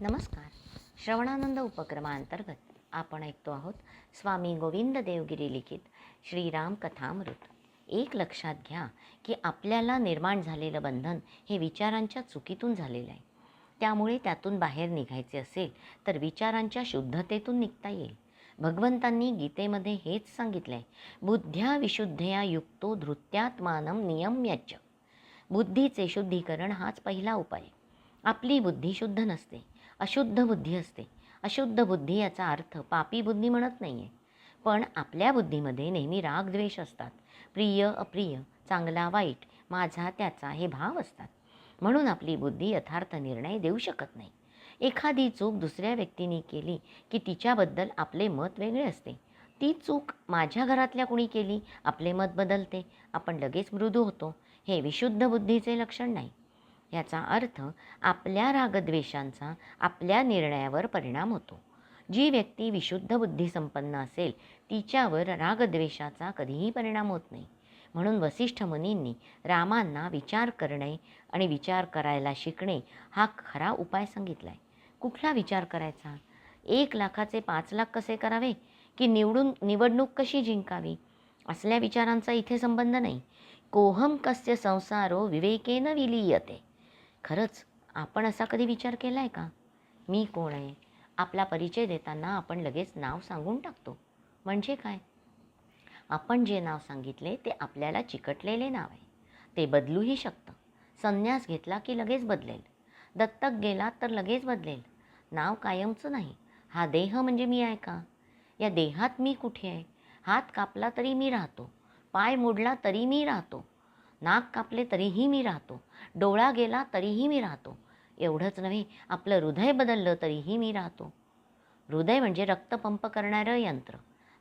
नमस्कार. श्रवणानंद उपक्रमांतर्गत आपण ऐकतो आहोत स्वामी गोविंद देवगिरी लिखित श्रीराम कथामृत. एक लक्षात घ्या की आपल्याला निर्माण झालेलं बंधन हे विचारांच्या चुकीतून झालेलं आहे. त्यामुळे त्यातून बाहेर निघायचे असेल तर विचारांच्या शुद्धतेतून निघता येईल. भगवंतांनी गीतेमध्ये हेच सांगितलं आहे बुद्ध्या विशुद्धया युक्तो धृत्यात्मानम नियम्यच बुद्धीचे शुद्धीकरण हाच पहिला उपाय आपली बुद्धी शुद्ध नसते. अशुद्ध बुद्धी असते. अशुद्ध बुद्धी याचा अर्थ पापी बुद्धी म्हणत नाही आहे पण आपल्या बुद्धीमध्ये नेहमी राग द्वेष असतात. प्रिय अप्रिय चांगला वाईट माझा त्याचा हे भाव असतात. म्हणून आपली बुद्धी यथार्थ निर्णय देऊ शकत नाही. एखादी चूक दुसऱ्या व्यक्तीने केली की तिच्याबद्दल आपले मत वेगळे असते. ती चूक माझ्या घरातल्या कुणी केली आपले मत बदलते. आपण लगेच मृदू होतो. हे विशुद्ध बुद्धीचे लक्षण नाही. याचा अर्थ आपल्या रागद्वेषांचा आपल्या निर्णयावर परिणाम होतो. जी व्यक्ती विशुद्ध बुद्धिसंपन्न असेल तिच्यावर रागद्वेषाचा कधीही परिणाम होत नाही. म्हणून वसिष्ठ मुनींनी रामांना विचार करणे आणि विचार करायला शिकणे हा खरा उपाय सांगितला आहे कुठला विचार करायचा? एक लाखाचे पाच लाख कसे करावे? की निवडून निवडणूक कशी जिंकावी? असल्या विचारांचा इथे संबंध नाही. कोहम कस्य संसारो विवेकेन विलीयते. खरंच आपण असा कधी विचार केला आहे का? मी कोण आहे? आपला परिचय देताना आपण लगेच नाव सांगून टाकतो. म्हणजे काय? आपण जे नाव सांगितले ते आपल्याला चिकटलेले नाव आहे. ते बदलूही शकतं. संन्यास घेतला की लगेच बदलेल. दत्तक गेला तर लगेच बदलेल. नाव कायमचं नाही. हा देह म्हणजे मी आहे का? या देहात मी कुठे आहे? हात कापला तरी मी राहतो. पाय मोडला तरी मी राहतो. नाक कापले तरीही मी राहतो. डोळा गेला तरीही मी राहतो. एवढंच नव्हे आपलं हृदय बदललं तरीही मी राहतो. हृदय म्हणजे रक्तपंप करणारं यंत्र.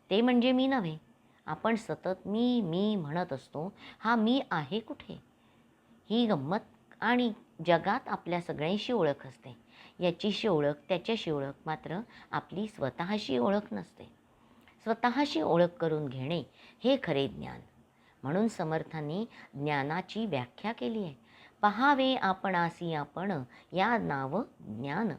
ते म्हणजे मी नव्हे. आपण सतत मी मी म्हणत असतो हा मी आहे कुठे? ही गंमत आणि जगात आपल्या सगळ्यांशी ओळख असते. याचीशी ओळख त्याच्याशी ओळख मात्र आपली स्वतःशी ओळख नसते. स्वतःशी ओळख करून घेणे हे खरे ज्ञान. म्हणून समर्थांनी ज्ञानाची व्याख्या केली आहे. पहावे आपणासी आपण या नाव ज्ञान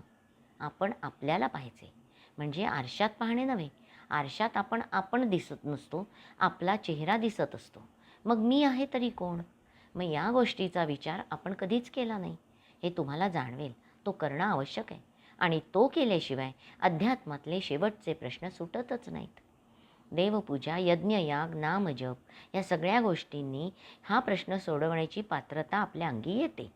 आपण आपल्याला पाहायचे. म्हणजे आरशात पाहणे नव्हे. आरशात आपण आपण दिसत नसतो आपला चेहरा दिसत असतो. मग मी आहे तरी कोण? मग या गोष्टीचा विचार आपण कधीच केला नाही. हे तुम्हाला जाणवेल. तो करणं आवश्यक आहे. आणि तो केल्याशिवाय अध्यात्मातले शेवटचे प्रश्न सुटतच नाहीत. देवपूजा यज्ञयाग नामजप या सगळ्या गोष्टींनी हा प्रश्न सोडवण्याची पात्रता आपल्या अंगी येते.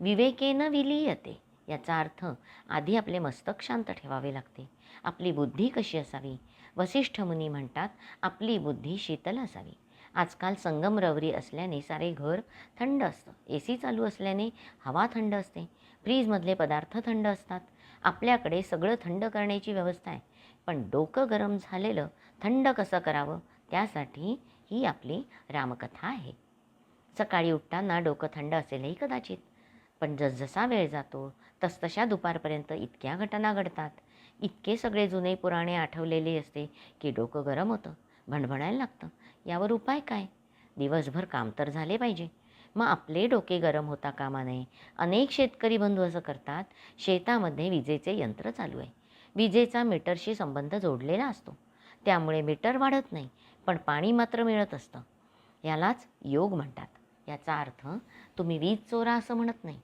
विवेकेनं विलीयते याचा अर्थ आधी आपले मस्तक शांत ठेवावे लागते. आपली बुद्धी कशी असावी? वसिष्ठ मुनी म्हणतात आपली बुद्धी शीतल असावी. आजकाल संगमरवरी असल्याने सारे घर थंड असतं. ए सी चालू असल्याने हवा थंड असते. फ्रीजमधले पदार्थ थंड असतात. आपल्याकडे सगळं थंड करण्याची व्यवस्था आहे. पण डोकं गरम झालेलं थंड कसं करावं? त्यासाठी ही आपली रामकथा आहे. सकाळी उठताना डोकं थंड असेलही कदाचित. पण जसजसा वेळ जातो तसतशा दुपारपर्यंत इतक्या घटना घडतात. इतके सगळे जुने पुराणे आठवलेले असते की डोकं गरम होतं भणभणायला लागतं. यावर उपाय काय? दिवसभर काम तर झाले पाहिजे. मग आपले डोके गरम होता कामा नये. अनेक शेतकरी बंधू असं करतात शेतामध्ये विजेचे यंत्र चालू आहे. विजेचा मीटरशी संबंध जोडलेला असतो. त्यामुळे मीटर वाढत नाही पण पाणी मात्र मिळत असतं. यालाच योग म्हणतात. याचा अर्थ तुम्ही वीज चोरा असं म्हणत नाही.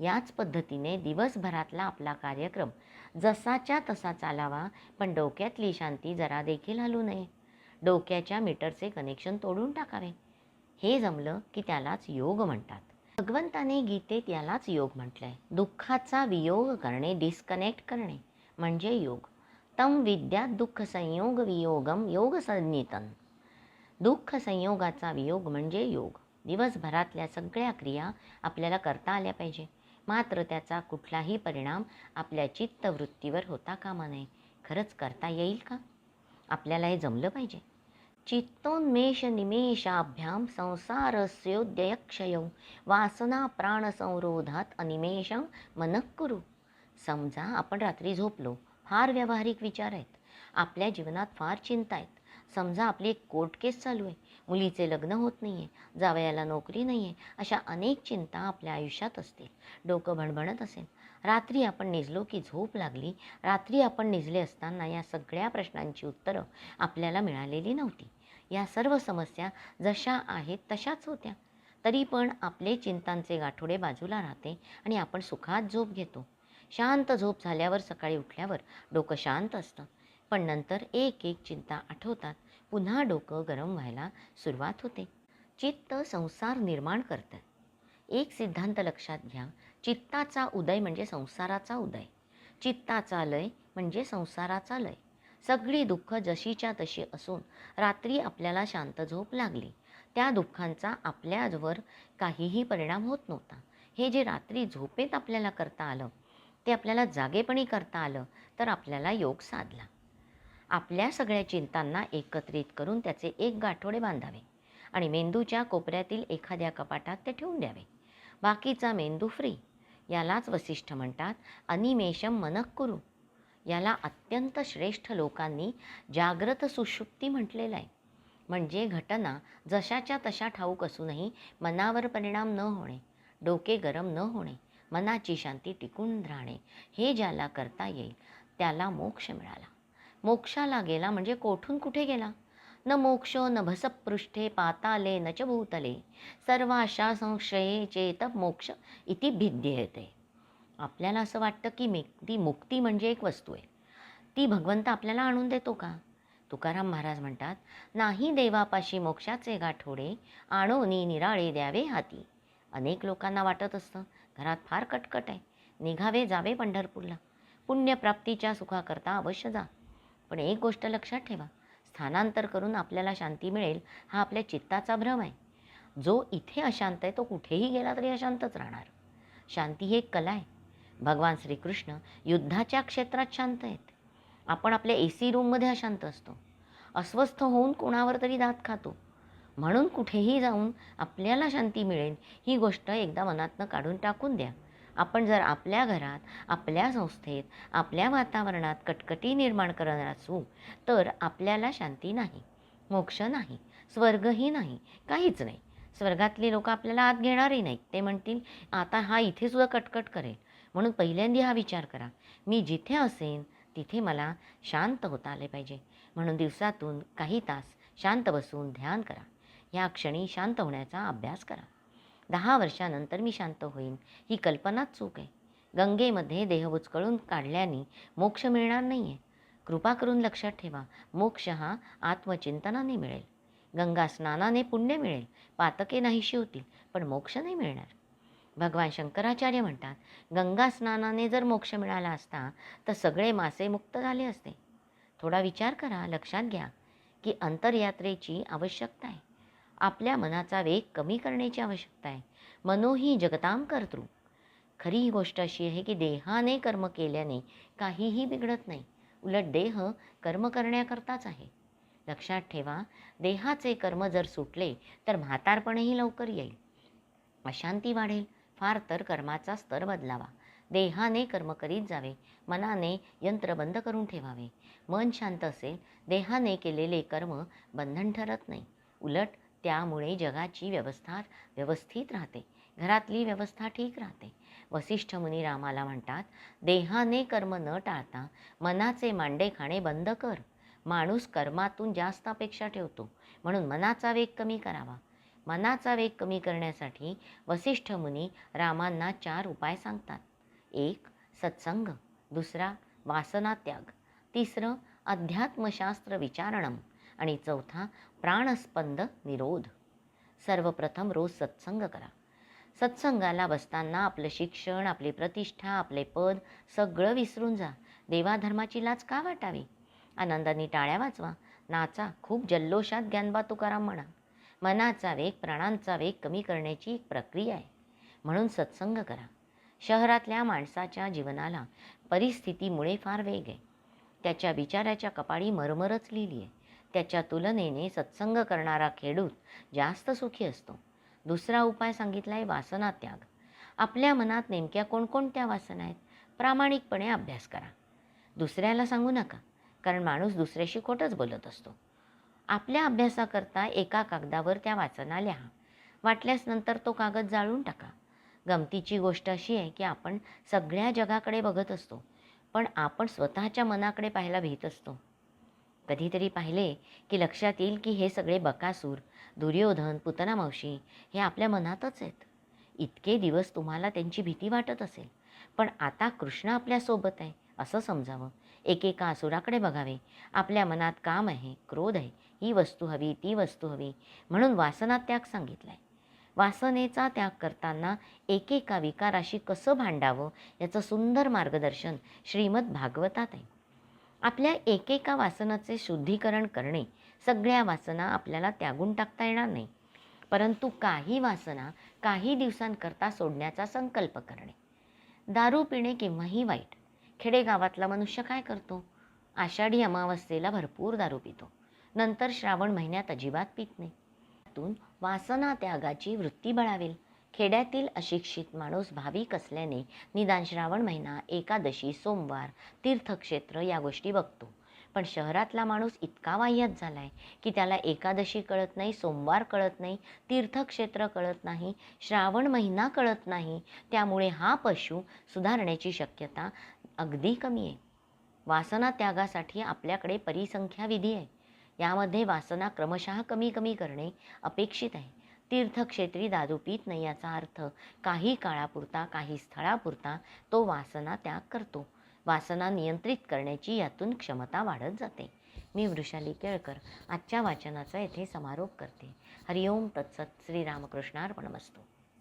याच पद्धतीने दिवसभरातला आपला कार्यक्रम जसाच्या तसा चालावा पण डोक्यातली शांती जरा देखील हलू नये. डोक्याच्या मीटरचे कनेक्शन तोडून टाकावे. हे जमलं की त्यालाच योग म्हणतात. भगवंताने गीतेत यालाच योग म्हटलंय. दुःखाचा वियोग करणे डिस्कनेक्ट करणे म्हणजे योग. तम विद्या दुःख संयोग वियोगम योग संज्ञितन दुःख संयोगाचा वियोग म्हणजे योग. दिवसभरातल्या सगळ्या क्रिया आपल्याला करता आल्या पाहिजे. मात्र त्याचा कुठलाही परिणाम आपल्या चित्तवृत्तीवर होता कामा नये. खरंच करता येईल का? आपल्याला हे जमलं पाहिजे. चित्तोन्मेषनिमेषाभ्यां निमेषाभ्याम वासनाप्राणसंरोधात वासना प्राणसंरोधात अनिमेषं मनः कुरु। समजा आपण रात्री झोपलो फार व्यावहारिक विचार आहेत. आपल्या जीवनात फार चिंता आहेत. समजा आपली एक कोर्ट केस चालू आहे. मुलीचे लग्न होत नाही आहे जावयाला नोकरी नाही आहे अशा अनेक चिंता आपल्या आयुष्यात असतील. डोकं भणभणत असेल. रात्री आपण निजलो की झोप लागली. रात्री आपण निजले असताना या सगळ्या प्रश्नांची उत्तरं आपल्याला मिळालेली नव्हती. या सर्व समस्या जशा आहेत तशाच होत्या. तरी पण आपले चिंतांचे गाठोडे बाजूला राहते आणि आपण सुखात झोप घेतो. शांत झोप झाल्यावर सकाळी उठल्यावर डोकं शांत असतं. पण नंतर एक एक चिंता आठवतात. पुन्हा डोकं गरम व्हायला सुरुवात होते. चित्त संसार निर्माण करतं. एक सिद्धांत लक्षात घ्या. चित्ताचा उदय म्हणजे संसाराचा उदय. चित्ताचा लय म्हणजे संसाराचा लय. सगळी दुःख जशीच्या तशी असून रात्री आपल्याला शांत झोप लागली. त्या दुःखांचा आपल्यावर काहीही परिणाम होत नव्हता. हे जे रात्री झोपेत आपल्याला करता आलं ते आपल्याला जागेपणी करता आलं तर आपल्याला योग साधला. आपल्या सगळ्या चिंतांना एकत्रित करून त्याचे एक गाठोडे बांधावे आणि मेंदूच्या कोपऱ्यातील एखाद्या कपाटात ते ठेवून द्यावे. बाकीचा मेंदू फ्री यालाच वसिष्ठ म्हणतात अनिमेषम मनक करू याला अत्यंत श्रेष्ठ लोकांनी जाग्रत सुषुप्ती म्हटलेलं आहे. म्हणजे घटना जशाच्या तशा ठाऊक असूनही मनावर परिणाम न होणे डोके गरम न होणे मनाची शांती टिकून राहणे हे ज्याला करता येईल त्याला मोक्ष मिळाला. मोक्षाला गेला म्हणजे कोठून कुठे गेला? न मोक्ष न भसपृष्ठे पाताले न च भूतले. सर्वाशा संशये चेत मोक्ष इति भिद्येते. आपल्याला असं वाटतं की मे ती मुक्ती म्हणजे एक वस्तू आहे. ती भगवंत आपल्याला आणून देतो का? तुकाराम महाराज म्हणतात नाही देवापाशी मोक्षाचे गाठोडे आणोनी निराळे द्यावे हाती. अनेक लोकांना वाटत असतं घरात फार कटकट आहे. निघावे जावे पंढरपूरला. पुण्यप्राप्तीच्या सुखाकरता अवश्य जा. पण एक गोष्ट लक्षात ठेवा स्थानांतर करून आपल्याला शांती मिळेल हा आपल्या चित्ताचा भ्रम आहे. जो इथे अशांत आहे तो कुठेही गेला तरी अशांतच राहणार. शांती ही एक कला आहे. भगवान श्रीकृष्ण युद्धाच्या क्षेत्रात शांत आहेत. आपण आपल्या ए सी रूममध्ये अशांत असतो. अस्वस्थ होऊन कोणावर तरी दात खातो. म्हणून कुठेही जाऊन आपल्याला शांती मिळेल ही गोष्ट एकदा मनातनं काढून टाकून द्या. आपण जर आपल्या घरात आपल्या संस्थेत आपल्या वातावरणात कटकटी निर्माण करणार असू तर आपल्याला शांती नाही मोक्ष नाही स्वर्गही नाही काहीच नाही. स्वर्गातली लोक आपल्याला आत घेणारही नाहीत. ते म्हणतील आता हा इथे सुद्धा कटकट करेल. म्हणून पहिल्यांदा हा विचार करा. मी जिथे असेन तिथे मला शांत होता आले पाहिजे. म्हणून दिवसातून काही तास शांत बसून ध्यान करा. ह्या क्षणी शांत होण्याचा अभ्यास करा. दहा वर्षानंतर मी शांत होईन ही कल्पनाच चूक आहे. गंगेमध्ये देह उचकळून काढल्याने मोक्ष मिळणार नाही आहे कृपा करून लक्षात ठेवा मोक्ष हा आत्मचिंतनाने मिळेल. गंगा स्नानाने पुण्य मिळेल. पातके नाहीशी होतील पण मोक्ष नाही मिळणार. भगवान शंकराचार्य म्हणतात गंगा स्नानाने जर मोक्ष मिळाला असता तर सगळे मासे मुक्त झाले असते. थोडा विचार करा लक्षात घ्या की अंतरयात्रेची आवश्यकता आहे. आपल्या मनाचा वेग कमी करण्याची आवश्यकता आहे. मनोही जगताम कर्तृ. खरी ही गोष्ट अशी आहे की देहाने कर्म केल्याने काहीही बिघडत नाही. उलट देह कर्म करण्याकरताच आहे. लक्षात ठेवा देहाचे कर्म जर सुटले तर म्हातारपणही लवकर येईल. अशांती वाढेल. फार तर कर्माचा स्तर बदलावा. देहाने कर्म करीत जावे. मनाने यंत्र बंद करून ठेवावे. मन शांत असेल देहाने केलेले कर्म बंधन ठरत नाही. उलट त्यामुळे जगाची व्यवस्था व्यवस्थित राहते. घरातली व्यवस्था ठीक राहते. वसिष्ठ मुनी रामाला म्हणतात देहाने कर्म न टाळता मनाचे मांडे खाणे बंद कर. माणूस कर्मातून जास्त अपेक्षा ठेवतो. म्हणून मनाचा वेग कमी करावा. मनाचा वेग कमी करण्यासाठी वसिष्ठ मुनी रामांना चार उपाय सांगतात. एक सत्संग. दुसरा वासनात्याग तिसरं अध्यात्मशास्त्र विचारणम आणि चौथा प्राणस्पंद निरोध. सर्वप्रथम रोज सत्संग करा. सत्संगाला बसताना आपलं शिक्षण आपली प्रतिष्ठा आपले पद सगळं विसरून जा. देवाधर्माची लाच का वाटावी? आनंदाने टाळ्या वाचवा नाचा खूप जल्लोषात ज्ञानबा तुकाराम म्हणा. मनाचा वेग प्राणांचा वेग कमी करण्याची एक प्रक्रिया आहे. म्हणून सत्संग करा. शहरातल्या माणसाच्या जीवनाला परिस्थितीमुळे फार वेग आहे. त्याच्या विचाराच्या कपाळी मरमरच लिहिली आहे त्याच्या तुलनेने सत्संग करणारा खेडूत जास्त सुखी असतो. दुसरा उपाय सांगितला आहे वासना त्याग. आपल्या मनात नेमक्या कोणकोणत्या वासना आहेत? प्रामाणिकपणे अभ्यास करा. दुसऱ्याला सांगू नका कारण माणूस दुसऱ्याशी खोटंच बोलत असतो. आपल्या अभ्यासाकरता एका कागदावर त्या वाचना लिहा. वाटल्यास नंतर तो कागद जाळून टाका. गमतीची गोष्ट अशी आहे की आपण सगळ्या जगाकडे बघत असतो पण आपण स्वतःच्या मनाकडे पाहायला भीत असतो. कधीतरी पाहिले की लक्षात येईल की हे सगळे बकासूर दुर्योधन पुतना मावशी हे आपल्या मनातच आहेत. इतके दिवस तुम्हाला त्यांची भीती वाटत असेल पण आता कृष्ण आपल्यासोबत आहे असं समजावं. एकेका असुराकडे बघावे. आपल्या मनात काम आहे क्रोध आहे ही वस्तू हवी ती वस्तू हवी म्हणून वासना त्याग सांगितला आहे वासनेचा त्याग करताना एकेका विकाराशी कसं भांडावं याचं सुंदर मार्गदर्शन श्रीमद भागवतात आहे. आपल्या एकेका वासनाचे शुद्धीकरण करणे सगळ्या वासना आपल्याला त्यागून टाकता येणार नाही. परंतु काही वासना काही दिवसांकरता सोडण्याचा संकल्प करणे. दारू पिणे केव्हाही वाईट. खेडेगावातला मनुष्य काय करतो? आषाढी अमावस्येला भरपूर दारू पितो. नंतर श्रावण महिन्यात अजिबात पित नाही. त्यातून वासना त्यागाची वृत्ती बळावेल. खेड्यातील अशिक्षित माणूस भाविक असल्याने निदान श्रावण महिना एकादशी सोमवार तीर्थक्षेत्र या गोष्टी बघतो. पण शहरातला माणूस इतका वाह्यात झाला आहे की त्याला एकादशी कळत नाही सोमवार कळत नाही तीर्थक्षेत्र कळत नाही श्रावण महिना कळत नाही त्यामुळे हा पशु सुधारण्याची शक्यता अगदी कमी आहे. वासना त्यागासाठी आपल्याकडे परिसंख्या विधी आहे. यामध्ये वासना क्रमशः कमी कमी करणे अपेक्षित आहे. तीर्थक्षेत्री दारू पीत नाही याचा अर्थ काही काळापुरता काही स्थळापुरता तो वासना त्याग करतो. वासना नियंत्रित करण्याची यातून क्षमता वाढत जाते. मी वृषाली केळकर आजच्या वाचनाचा येथे समारोप करते. हरिओम तत्सत. श्रीरामकृष्णार्पणमस्तू.